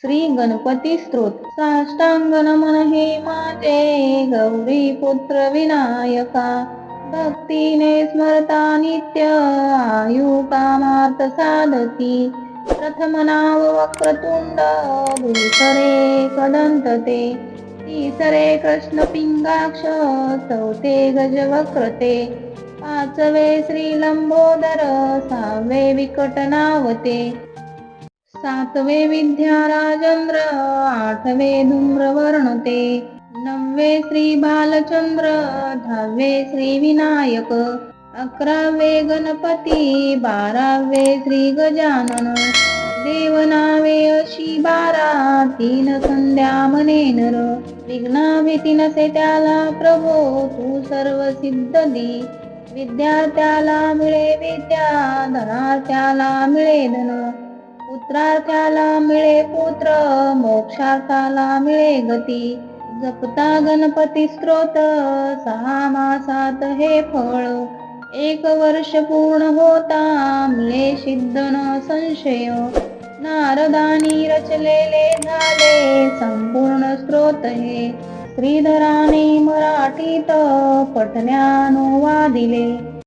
श्री गणपती स्त्रोत साष्टांग नमन हे माते गौरी पुत्र विनायका. भक्तीने स्मरता नित्य आयु कामार्थ साधती. प्रथम नाव वक्रतुंड भूसरे कदंतते. तिसरे कृष्ण पिंगाक्ष चौथे गजवक्रते पाचवे श्री लंबोदर सहावे विकट नावते सातवे विद्याराजंद्र आठवे धूम्रवर्णते. नववे श्री बालचंद्र दहावे श्री विनायक अकरावे गणपती बारावे श्री गजानन. देवनावे अशी बारा तीन संध्या मने नर. विघ्नाभीती नसे त्याला प्रभो तू सर्व सिद्ध दी. विद्यार्थ्याला मिळे विद्या धनार्थ्याला मिळे धन. पुत्रार्थाला मिळे पुत्र मोक्षार्थाला मिळे गती. जपता गणपती स्त्रोत सहा मासात हे फळ. एक वर्ष पूर्ण होता मिळे सिद्ध न संशय. नारदानी रचलेले झाले संपूर्ण स्त्रोत हे. श्रीधराने मराठीत पठण्यानुवादिले